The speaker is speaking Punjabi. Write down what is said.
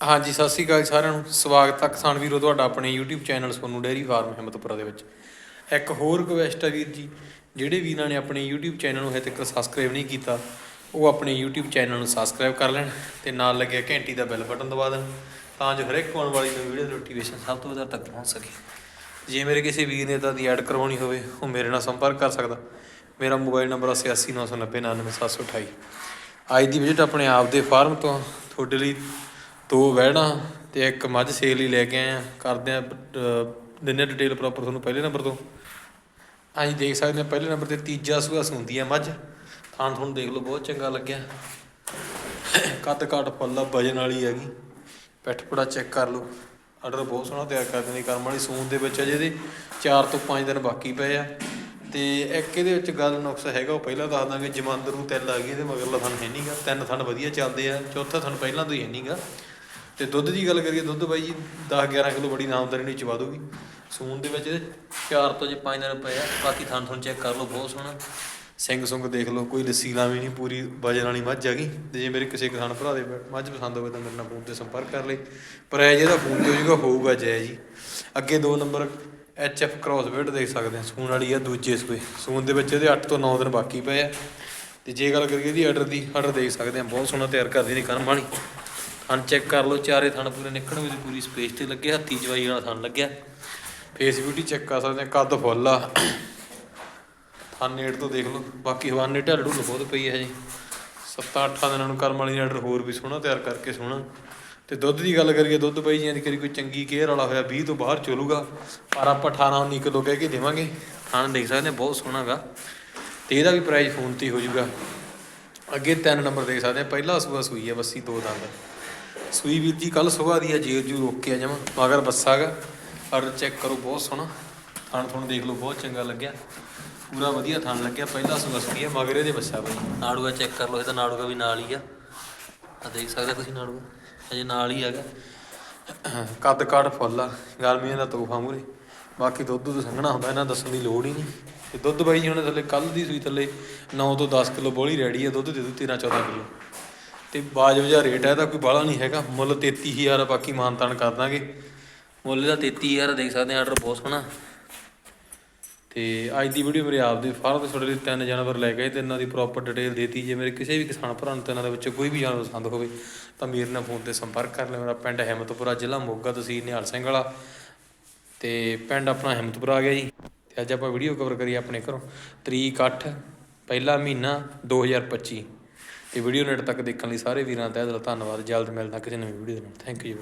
ਹਾਂਜੀ, ਸਤਿ ਸ੍ਰੀ ਅਕਾਲ ਸਾਰਿਆਂ ਨੂੰ। ਸਵਾਗਤ ਹੈ ਕਿਸਾਨ ਵੀਰੋ ਤੁਹਾਡਾ ਆਪਣੇ YouTube channel Sonu dairy farm Himmatpura ਦੇ ਵਿੱਚ। ਇੱਕ ਹੋਰ ਰਿਕਵੈਸਟ ਹੈ ਵੀਰ ਜੀ, ਜਿਹੜੇ ਵੀਰਾਂ ਨੇ ਆਪਣੇ YouTube ਚੈਨਲ ਨੂੰ ਹਜੇ ਤੱਕ ਸਬਸਕ੍ਰਾਈਬ ਨਹੀਂ ਕੀਤਾ, ਉਹ ਆਪਣੇ YouTube ਚੈਨਲ ਨੂੰ ਸਬਸਕ੍ਰਾਈਬ ਕਰ ਲੈਣ ਤੇ ਨਾਲ ਲੱਗਿਆ ਘੰਟੀ ਦਾ ਬੈਲ ਬਟਨ ਦਬਾ ਦੇਣ, ਤਾਂ ਜੋ ਹਰੇਕ ਆਉਣ ਵਾਲੀ ਨਵੀਂ ਵੀਡੀਓ ਦੀ ਨੋਟੀਫਿਕੇਸ਼ਨ ਸਭ ਤੋਂ ਪਹਿਲਾਂ ਤੱਕ ਪਹੁੰਚ ਸਕੇ। ਜੇ ਮੇਰੇ ਕਿਸੇ ਵੀਰ ਨੇ ਤਾਂ ਦੀ ਐਡ ਕਰਵਾਉਣੀ ਹੋਵੇ, ਉਹ ਮੇਰੇ ਨਾਲ ਸੰਪਰਕ ਕਰ ਸਕਦਾ। ਮੇਰਾ ਮੋਬਾਈਲ ਨੰਬਰ 8899099728 ਅੱਜ ਦੀ ਵਿਜ਼ਿਟ ਆਪਣੇ ਆਪ ਦੇ ਫਾਰਮ ਤੋਂ, ਤੁਹਾਡੇ ਲਈ ਦੋ ਵਹਿੜਾਂ ਤੇ ਇੱਕ ਮੱਝ ਸੇਲ ਲਈ ਲੈ ਕੇ ਆਏ ਆ ਕਰਦੇ ਆ ਦਿਨੇ ਡਿਟੇਲ ਪ੍ਰੋਪਰ ਤੁਹਾਨੂੰ ਪਹਿਲੇ ਨੰਬਰ ਤੋਂ। ਅਸੀਂ ਦੇਖ ਸਕਦੇ ਹਾਂ ਪਹਿਲੇ ਨੰਬਰ ਤੇ ਤੀਜਾ ਸੂਆ ਸੁੰਦੀ ਆ ਮੱਝ। ਥਾਂ ਤੁਹਾਨੂੰ ਦੇਖ ਲਓ, ਬਹੁਤ ਚੰਗਾ ਲੱਗਿਆ। ਕੱਦ ਕਾਟ ਪੱਲਾ ਵਜਨ ਵਾਲੀ ਹੈਗੀ। ਪਿੱਠ ਪੜਾ ਚੈੱਕ ਕਰ ਲਓ। ਆਰਡਰ ਬਹੁਤ ਸੋਹਣਾ ਤਿਆਰ ਕਰ ਦਿੰਦੀ ਕਰਮ ਵਾਲੀ ਸੂਨ ਦੇ ਵਿੱਚ ਅਜੇ ਦੇ 4 ਤੋਂ 5 ਦਿਨ ਬਾਕੀ ਪਏ ਆ। ਤੇ ਇੱਕ ਇਹਦੇ ਵਿੱਚ ਗੱਲ ਨੁਕਸ ਹੈਗਾ, ਉਹ ਪਹਿਲਾਂ ਦੱਸ ਦਾਂਗੇ, ਜਮਾਂਦਰ ਨੂੰ ਤਿੱਲ ਆ ਗਈ, ਇਹਦੇ ਮਗਰਲਾ ਥਣ ਹੈ ਨਹੀਂਗਾ ਤਿੰਨ ਥਣ ਵਧੀਆ ਚੱਲਦੇ ਆ, ਚੌਥਾ ਥਣ ਪਹਿਲਾਂ ਤੋਂ ਹੀ ਹੈ ਨਹੀਂਗਾ ਤੇ ਦੁੱਧ ਦੀ ਗੱਲ ਕਰੀਏ, ਦੁੱਧ ਬਾਈ ਜੀ 10 11 ਕਿਲੋ ਬੜੀ ਨਾਮਦਾਰੀ ਨਹੀਂ ਚਵਾ ਦੂਗੀ ਸੂਨ ਦੇ ਵਿੱਚ ਇਹਦੇ 4 ਤੋਂ ਜੇ 5 ਦਿਨ ਪਏ ਆ, ਬਾਕੀ ਥਣ ਥਣ ਚੈੱਕ ਕਰ ਲਓ, ਬਹੁਤ ਸੋਹਣਾ। ਸਿੰਘ ਸੁੰਗ ਦੇਖ ਲਓ, ਕੋਈ ਲੱਸੀ ਲਾਵੀ ਨਹੀਂ, ਪੂਰੀ ਵਜਨ ਵਾਲੀ ਮੱਝ ਹੈਗੀ ਤੇ ਜੇ ਮੇਰੇ ਕਿਸੇ ਕਿਸਾਨ ਭਰਾ ਦੇ ਮੱਝ ਪਸੰਦ ਹੋਵੇ ਤਾਂ ਮੇਰੇ ਨਾਲ ਫੋਨ ਤੇ ਸੰਪਰਕ ਕਰ ਲਈ ਪਰ ਇਹ ਜਿਹਦਾ ਫੋਨ ਤੇ ਹੋ ਜਾਊਗਾ ਹੋਊਗਾ ਜੈ ਜੀ। ਅੱਗੇ ਦੋ number H F cross weight ਦੇਖ ਸਕਦੇ ਆ ਸੂਨ ਵਾਲੀ ਆ, ਦੂਜੇ ਸੂਏ। ਸੂਨ ਦੇ ਵਿੱਚ ਇਹਦੇ 8 ਤੋਂ 9 ਦਿਨ ਬਾਕੀ ਪਏ ਆ। ਤੇ ਜੇ ਗੱਲ ਕਰੀਏ ਇਹਦੀ ਆਰਡਰ ਦੀ ਆਰਡਰ ਦੇਖ ਸਕਦੇ ਆ, ਬਹੁਤ ਸੋਹਣਾ ਤਿਆਰ ਕਰਦੀ ਨੇ ਕਰਮ ਵਾਲੀ। ਥਣ ਚੈੱਕ ਕਰ ਲਓ, ਚਾਰੇ ਥਣ ਪੂਰੇ ਨਿਕਲਣ ਵਿੱਚ ਪੂਰੀ ਸਪੇਸ ਤੇ ਲੱਗੇ, ਹੱਥੀ ਜਵਾਈ ਵਾਲਾ ਥਣ ਲੱਗਿਆ। ਫੇਸ ਬਿਊਟੀ ਚੈੱਕ ਕਰ ਸਕਦੇ ਆ, ਕੱਦ ਫੁੱਲ ਆ। ਥਣ ਨੇੜ ਤੋਂ ਦੇਖ ਲਓ, ਬਾਕੀ ਹਵਾਨੇ ਢੱਲ ਢੁੱਲ ਬਹੁਤ ਪਈ ਹੈ ਜੀ। 7-8 ਦਿਨਾਂ ਨੂੰ ਕਰਮ ਵਾਲੀ ਨੇ ਹੋਰ ਵੀ ਸੋਹਣਾ, ਤਿਆਰ ਕਰਕੇ ਸੋਹਣਾ। ਤੇ ਦੁੱਧ ਦੀ ਗੱਲ ਕਰੀਏ, ਦੁੱਧ ਪਈ ਜੀ ਕਰੀ ਕੋਈ ਚੰਗੀ ਕੇਅਰ ਵਾਲਾ ਹੋਇਆ 20 ਤੋਂ ਬਾਹਰ ਚਲੂਗਾ। ਪਰ ਆਪਾਂ 18 19 ਕਿਲੋ ਕਹਿ ਕੇ ਦੇਵਾਂਗੇ। ਥਾਣ ਦੇਖ ਸਕਦੇ ਆ, ਬਹੁਤ ਸੋਹਣਾ ਗਾ ਤੇ ਇਹਦਾ ਵੀ ਪ੍ਰਾਈਸ ਫੋਨ ਤੇ ਹੀ ਹੋ ਜਾਊਗਾ। ਅੱਗੇ ਤਿੰਨ ਨੰਬਰ ਦੇਖ ਸਕਦੇ ਆ। ਪਹਿਲਾ ਸੂਆ ਸੂਈ ਆ ਬੱਸੀ, ਦੋ ਦੰਦ। ਸੂਈ ਵੀਰ ਜੀ ਕੱਲ ਸੁਬਾਹ ਦੀ ਆ ਜੇਰ ਜੂ ਰੋਕ ਕੇ ਆ ਜਾਵਾਂ। ਮਗਰ ਬੱਸਾ ਗਾ। ਆਰਡਰ ਚੈੱਕ ਕਰੋ, ਬਹੁਤ ਸੋਹਣਾ। ਥਣ ਥਣ ਦੇਖ ਲਓ, ਬਹੁਤ ਚੰਗਾ ਲੱਗਿਆ। ਪੂਰਾ ਵਧੀਆ ਥਣ ਲੱਗਿਆ। ਪਹਿਲਾ ਸੂਆ ਸੂਈ ਆ, ਮਗਰ ਇਹਦੇ ਬੱਸਾ ਬਈ। ਨਾੜੂਆ ਚੈੱਕ ਕਰ ਲਓ ਇਹਦਾ ਨਾੜੂਆ ਵੀ ਨਾਲ ਹੀ ਆ। ਆ ਦੇਖ ਸਕਦੇ ਹੋ ਤੁਸੀਂ ਨਾੜੂਆ? ਅਜੇ ਨਾਲ ਹੀ ਹੈਗਾ। ਕੱਦ ਕਾਠ ਫੁੱਲ ਆ। ਗਰਮੀਆਂ ਦਾ ਤੋਹਫਾ ਮੂਰੇ। ਬਾਕੀ ਦੁੱਧ ਦੁੱਧ ਸੰਘਣਾ ਹੁੰਦਾ, ਇਹਨਾਂ ਦੱਸਣ ਦੀ ਲੋੜ ਹੀ ਨਹੀਂ। ਤੇ ਦੁੱਧ ਬਾਈ ਜੀ ਹੁਣ ਥੱਲੇ ਕੱਲ ਦੀ ਸੂਈ ਥੱਲੇ 9 ਤੋਂ 10 ਕਿਲੋ ਬੋਲੀ ਰੈਡੀ ਆ ਦੁੱਧ ਦੇ ਦੂ 13 14 ਕਿਲੋ। ਤੇ ਬਾਜਬ ਜਿਹਾ ਰੇਟ ਹੈ ਇਹਦਾ ਕੋਈ ਬਾਹਲਾ ਨਹੀਂ ਹੈਗਾ। ਮੁੱਲ 33000 ਆ, ਬਾਕੀ ਮਾਨਤਾਨ ਕਰ ਦਾਂਗੇ। ਮੁੱਲ ਦਾ 33000 ਦੇਖ ਸਕਦੇ ਆ ਆਰਡਰ ਬਹੁਤ ਸੋਹਣਾ। ਤੇ ਅੱਜ ਦੀ ਵੀਡੀਓ ਮੇਰੇ ਆਪ ਦੇ ਫਾਰਮ ਤੋਂ ਤੁਹਾਡੇ ਲਈ ਤਿੰਨ ਜਾਨਵਰ ਲੈ ਗਏ ਤੇ ਇਹਨਾਂ ਦੀ ਪ੍ਰੋਪਰ ਡਿਟੇਲ ਦੇਤੀ। ਜੇ ਮੇਰੇ ਕਿਸੇ ਵੀ ਕਿਸਾਨ ਭਰਾ ਨੂੰ ਤੇ ਇਹਨਾਂ ਦੇ ਵਿੱਚ ਕੋਈ ਵੀ ਜਾਨਵਰ ਪਸੰਦ ਹੋਵੇ ਤਾਂ ਮੇਰੇ ਨਾਲ ਫੋਨ ਤੇ ਸੰਪਰਕ ਕਰ ਲੈ ਮੇਰਾ ਪਿੰਡ ਹਿੰਮਤਪੁਰਾ ਜ਼ਿਲ੍ਹਾ ਮੋਗਾ ਤਹਿਸੀਲ ਨਿਹਾਲ ਸਿੰਘ ਵਾਲਾ। ਤੇ ਪਿੰਡ ਆਪਣਾ ਹਿੰਮਤਪੁਰਾ ਆ ਗਿਆ ਜੀ। ਤੇ ਅੱਜ ਆਪਾਂ ਵੀਡੀਓ ਕਵਰ ਕਰੀ ਆਪਣੇ ਘਰੋਂ। ਤਰੀਕ 8 ਪਹਿਲਾ ਮਹੀਨਾ 2025 ਤੇ ਵੀਡੀਓ ਨੇੜ ਤੱਕ ਦੇਖਣ ਲਈ ਸਾਰੇ ਵੀਰਾਂ ਦਾ ਤਹਿ ਦਿਲੋਂ, ਧੰਨਵਾਦ। ਜਲਦ ਮਿਲਦਾ ਕਿਸੇ ਨਵੀਂ ਵੀਡੀਓ ਦੇ ਨਾਲ। Thank you